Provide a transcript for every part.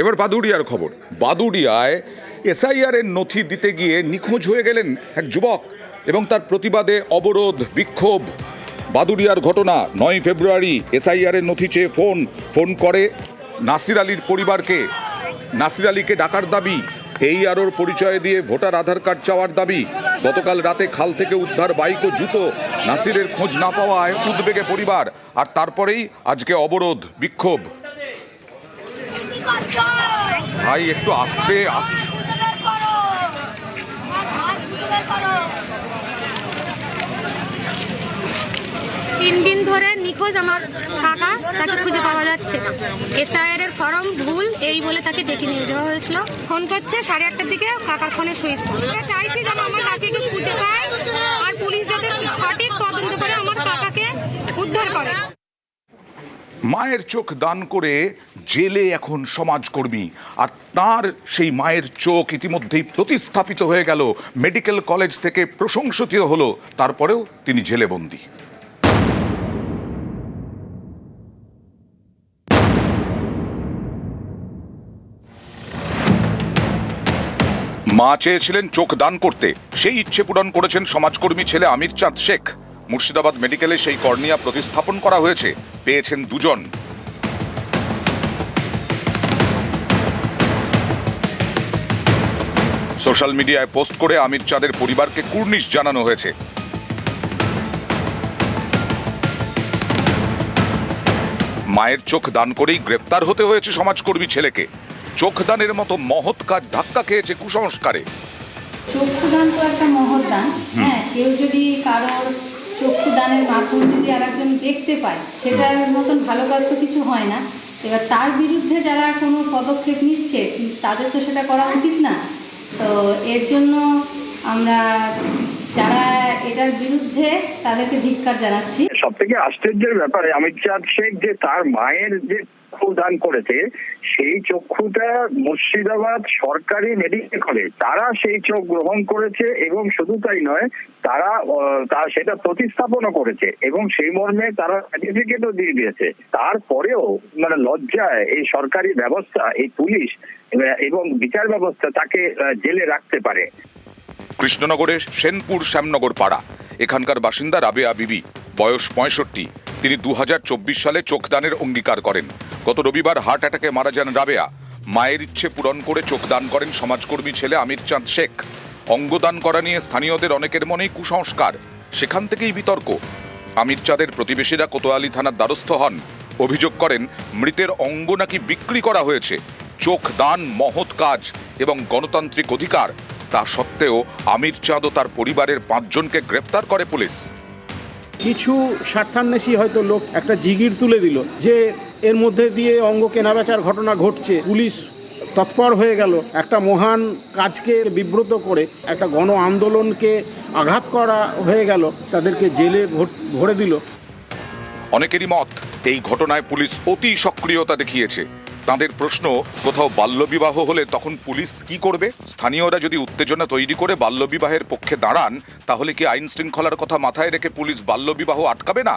এবার বাদুড়িয়ার খবর। বাদুড়িয়ায় এসআইআর এর নথি দিতে গিয়ে নিখোঁজ হয়ে গেলেন এক যুবক এবং তার প্রতিবাদে অবরোধ, বিক্ষোভ। বাদুড়িয়ার ঘটনা, নয় ফেব্রুয়ারি, এসআইআর এর নথি চেয়ে ফোন। ফোন করে নাসির আলীর পরিবারকে। নাসির আলীকে ডাকার দাবি, এই আরোর পরিচয় দিয়ে ভোটার আধার কার্ড চাওয়ার দাবি। গতকাল রাতে খাল থেকে উদ্ধার বাইক ও জুতো নাসিরের খোঁজ না পাওয়ায় উদ্বেগে পরিবার। আর তারপরেই আজকে অবরোধ, বিক্ষোভ। ভাই একটু আস্তে আস্তে। তিন দিন ধরে নিখোঁজ আমার কাকা তাকে খুঁজে পাওয়া যাচ্ছে না। এসআইআর এর ফর্ম ভুল এই বলে তাকে ডেকে নিয়ে যাওয়া হয়েছিল। ফোন করছে সাড়ে আটটার দিকে কাকার ফোনে সুইচ চাইছি যেন আমার কাকিকে খুঁজে পায় আর পুলিশ যাতে সঠিক তদন্ত করে আমার কাকাকে উদ্ধার করে। মায়ের চোখ দান করে জেলে এখন সমাজকর্মী। আর তার সেই মায়ের চোখ ইতিমধ্যেই প্রতিস্থাপিত হয়ে গেল। মেডিকেল কলেজ থেকে প্রশংসিত হলো। তারপরেও তিনি জেলে বন্দী মা চেয়েছিলেন চোখ দান করতে। সেই ইচ্ছে পূরণ করেছেন সমাজকর্মী ছেলে আমির চাঁদ শেখ। মুর্শিদাবাদ মেডিকেলে সেই কর্নিয়া প্রতিস্থাপন করা হয়েছে। পেয়েছেন দুজন। সোশ্যাল মিডিয়ায় পোস্ট করে আমির চাঁদের পরিবারকে কুর্নিশ জানানো হয়েছে। মায়ের চোখ দান করেই গ্রেপ্তার হতে হয়েছে সমাজকর্মী ছেলেকে। চোখ দানের মতো মহৎ কাজ ধাক্কা খেয়েছে কুসংস্কারে। চক্ষুদান তো একটা মহৎ দান। হ্যাঁ কেউ যদি কারোর চক্ষুদানের মাধ্যমে যদি আর একজন দেখতে পায় সেটার মতন ভালো কাজ তো কিছু হয় না। এবার তার বিরুদ্ধে যারা কোনো পদক্ষেপ নিচ্ছে তাদের তো সেটা করা উচিত না। তো এর জন্য আমরা যারা এটার বিরুদ্ধে তাদেরকে ধিক্কার জানাচ্ছি। সব থেকে আশ্চর্যের ব্যাপারে অমিত চাঁদ শেখ যে তার মায়ের যে চক্ষু দান করেছে, সেই চক্ষুটা মুর্শিদাবাদ সরকারি মেডিকেল কলেজ তারা সেই চোখ গ্রহণ করেছে এবং শুধু তাই নয়, তারা তার সেটা প্রতিস্থাপনও করেছে এবং সেই মর্মে তারা সার্টিফিকেটও দিয়ে দিয়েছে। তারপরেও মানে লজ্জায় এই সরকারি ব্যবস্থা, এই পুলিশ, এবং বিচার ব্যবস্থা তাকে জেলে রাখতে পারে। কৃষ্ণনগরের সেনপুর শ্যামনগর পাড়া। এখানকার বাসিন্দা রাবেয়া বিবি, বয়স পঁয়ষট্টি। তিনি দু হাজার চব্বিশ সালে চোখদানের অঙ্গীকার করেন। গত রবিবার হার্ট অ্যাটাকে মারা যান রাবেয়া। মায়ের ইচ্ছে পূরণ করে চোখদান করেন সমাজকর্মী ছেলে আমির চাঁদ শেখ। অঙ্গদান করা নিয়ে স্থানীয়দের অনেকের মনেই কুসংস্কার। সেখান থেকেই বিতর্ক। আমির চাঁদের প্রতিবেশীরা কোতোয়ালি থানার দ্বারস্থ হন। অভিযোগ করেন, মৃতের অঙ্গ নাকি বিক্রি করা হয়েছে। চোখ দান মহৎ কাজ এবং গণতান্ত্রিক অধিকার। তা সত্ত্বেও আমির চাঁদ ও তার পরিবারের পাঁচজনকে গ্রেফতার করে পুলিশ। কিছু স্বার্থান্বেষী হয়তো লোক একটা জিগির তুলে দিল যে এর মধ্যে দিয়ে অঙ্গ কেনাবেচার ঘটনা ঘটছে। পুলিশ তৎপর হয়ে গেল। একটা মহান কাজকে বিব্রত করে একটা গণ আন্দোলনকে আঘাত করা হয়ে গেল তাদেরকে জেলে ভর- ভরে দিল। অনেকেরই মত এই ঘটনায় পুলিশ অতি সক্রিয়তা দেখিয়েছে। তাদের প্রশ্ন, কোথাও বাল্যবিবাহ হলে তখন পুলিশ কি করবে? স্থানীয়রা যদি উত্তেজনা তৈরি করে বাল্যবিবাহের পক্ষে দাঁড়ান, তাহলে কি আইন শৃঙ্খলার কথা মাথায় রেখে পুলিশ বাল্যবিবাহ আটকাবে না?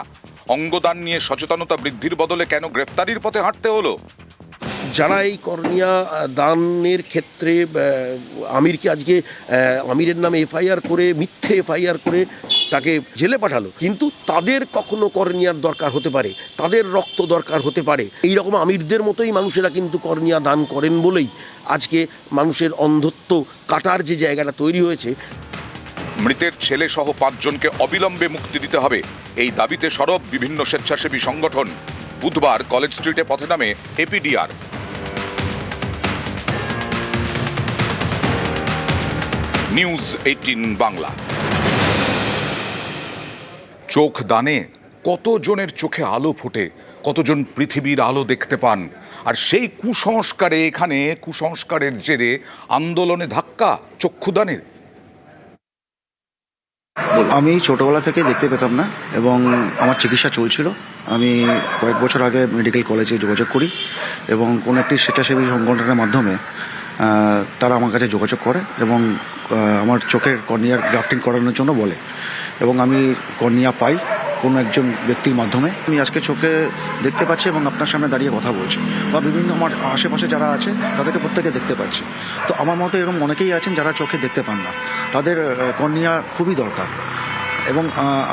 অঙ্গদান নিয়ে সচেতনতা বৃদ্ধির বদলে কেন গ্রেফতারির পথে হাঁটতে হলো? যারা এই কর্নিয়া দানের ক্ষেত্রে আমিরকে আজকে আমিরের নামে এফআইআর করে, মিথ্যে এফআইআর করে তাকে জেলে পাঠালো। কিন্তু তাদের কখনো কর্নিয়ার দরকার হতে পারে, তাদের রক্ত দরকার হতে পারে। এই রকম আমিরদের মতোই মানুষেরা কিন্তু কর্নিয়া দান করেন বলেই আজকে মানুষের অন্ধত্ব কাটার যে জায়গাটা তৈরি হয়েছে। মৃতের ছেলে সহ পাঁচজনকে অবিলম্বে মুক্তি দিতে হবে। এই দাবিতে সরব বিভিন্ন স্বেচ্ছাসেবী সংগঠন। বুধবার কলেজ স্ট্রিটে পথে নামে এপিডিআর। News eighteen Bangla. চোখ দানে কতজনের চোখে আলো ফোটে কতজন পৃথিবীর আলো দেখতে পান আর সেই কুসংস্কারে এখানে কুসংস্কারের জেরে আন্দোলনে ধাক্কা চক্ষুদানের আমি ছোটবেলা থেকে দেখতে পেতাম না এবং আমার চিকিৎসা চলছিল। আমি কয়েক বছর আগে মেডিকেল কলেজে যোগাযোগ করি এবং কোনো একটি স্বেচ্ছাসেবী সংগঠনের মাধ্যমে তারা আমার কাছে যোগাযোগ করে এবং আমার চোখের কর্নিয়ার গ্রাফটিং করানোর জন্য বলে। এবং আমি কর্নিয়া পাই কোনো একজন ব্যক্তির মাধ্যমে। আমি আজকে চোখে দেখতে পাচ্ছি এবং আপনার সামনে দাঁড়িয়ে কথা বলছি বা বিভিন্ন আমার আশেপাশে যারা আছে, তাদেরকে প্রত্যেকে দেখতে পাচ্ছি। তো আমার মতে এরকম অনেকেই আছেন যারা চোখে দেখতে পান না। তাদের কর্নিয়া খুবই দরকার। এবং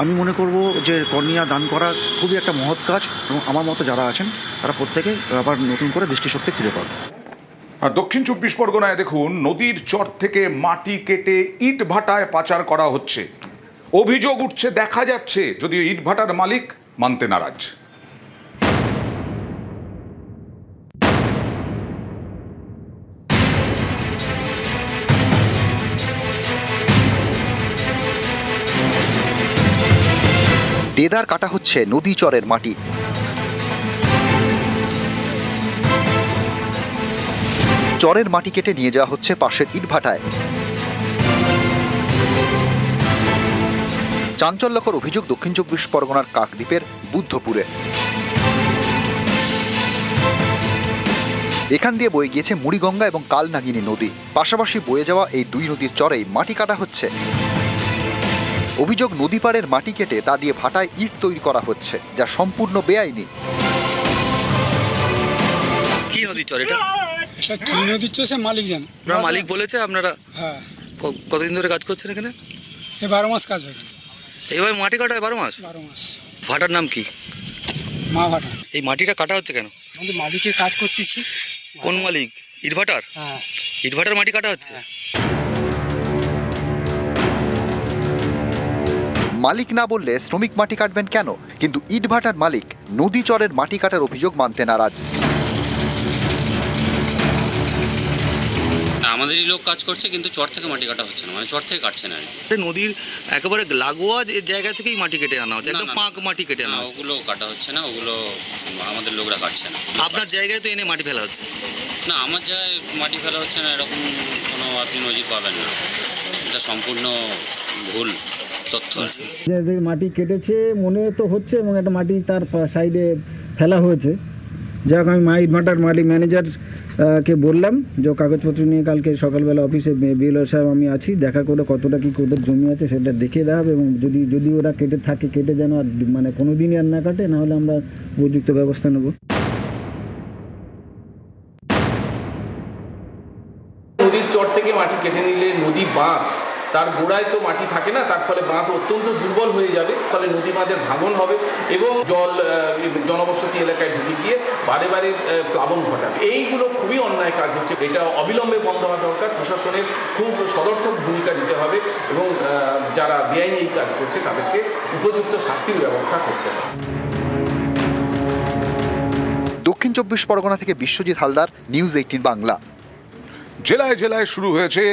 আমি মনে করব যে কর্নিয়া দান করা খুবই একটা মহৎ কাজ এবং আমার মতো যারা আছেন, তারা প্রত্যেকে আবার নতুন করে দৃষ্টিশক্তি ফিরে পাবে। আর দক্ষিণ চব্বিশ পরগনায় দেখুন, নদীর চর থেকে মাটি কেটে ইট ভাটায় পাচার করা হচ্ছে। অভিযোগ উঠছে, দেখা যাচ্ছে, যদিও ইট ভাটার মালিক মানতে নারাজ। দেদার কাটা হচ্ছে নদী চরের মাটি। চরের মাটি কেটে নিয়ে যাওয়া হচ্ছে পাশের ইটভাটায়। চাঞ্চল্যকর অভিযোগ দক্ষিণ চব্বিশ পরগনার কাকদ্বীপের বুদ্ধপুরে। এখান দিয়ে বয়ে গিয়েছে মুড়িগঙ্গা এবং কালনাগিনী নদী। পাশাপাশি বয়ে যাওয়া এই দুই নদীর চরেই মাটি কাটা হচ্ছে। অভিযোগ নদী পাড়ের মাটি কেটে তা দিয়ে ভাটায় ইট তৈরি করা হচ্ছে যা সম্পূর্ণ বেআইনি। কি নদীর চর এটা? এটা কি নদীর চর? সে মালিক জানে। মালিক বলেছে আপনারা হ্যাঁ। কতদিন ধরে কাজ করছেন এখানে? এ বারো মাস কাজ হয়। এইভাবে মাটি কাটা হয় বারো মাস? বারো মাস। ভাটার নাম কি? মা ভাটা। এই মাটিটা কাটা হচ্ছে কেন? আমাদের মালিকের কাজ করতেছি। কোন মালিক? ইটভাটার? হ্যাঁ। ইটভাটার মাটি কাটা হচ্ছে? মালিক না বললে শ্রমিক মাটি কাটবেন কেন? কিন্তু ইট ভাটার মালিক নদী চরের মাটি কাটার অভিযোগ মানতে নারাজ। আমাদেরই লোক কাজ করছে কিন্তু চর থেকে মাটি কাটা হচ্ছে না মানে চর থেকে কাটছে না আর কি। নদীর একেবারে লাগোয়া যে জায়গা থেকেই মাটি কেটে আনা হচ্ছে একদম। পাঁক মাটি কেটে আনা না হচ্ছে। ওগুলো কাটা হচ্ছে না ওগুলো আমাদের লোকরা কাটছে না। আপনার জায়গায় তো এনে মাটি ফেলা হচ্ছে। না আমার জায়গায় মাটি ফেলা হচ্ছে না এরকম কোনো আপনি নজির পাবেন না। এটা সম্পূর্ণ ভুল তথ্য আছে যে যে মাটি কেটেছে মনে তো হচ্ছে এবং একটা মাটি তার পা- সাইডে ফেলা হয়েছে। যাক আমি মাই ভাটার মালিক ম্যানেজার কে বললাম যে কাগজপত্র নিয়ে কালকে সকালবেলা অফিসে বিএলআর সাহেব আমি আছি, দেখা করে কতটা কি কোদের জমি আছে সেটা দেখে দেওয়া হবে এবং যদি যদি ওরা কেটে থাকে, কেটে যেন আর মানে কোনো দিনই আর না কাটে নাহলে আমরা উপযুক্ত ব্যবস্থা নেব। নদীর চর থেকে মাটি কেটে নিলে নদী বাঁধ। তার গোড়ায় তো মাটি থাকে না তার ফলে বাঁধ অত্যন্ত দুর্বল হয়ে যাবে ফলে নদী বাঁধের ভাঙন হবে এবং জল জনবসতি এলাকায় ঢুকে গিয়ে বারে বারে প্লাবন ঘটাবে। এইগুলো খুবই অন্যায় কাজ হচ্ছে এটা অবিলম্বে বন্ধ হওয়া দরকার প্রশাসনের খুব সদর্থক ভূমিকা দিতে হবে এবং যারা বেআইনি এই কাজ করছে তাদেরকে উপযুক্ত শাস্তির ব্যবস্থা করতে হবে। দক্ষিণ চব্বিশ পরগনা থেকে বিশ্বজিৎ হালদার নিউজ এইটিন বাংলা। জেলায় জেলায় শুরু হয়েছে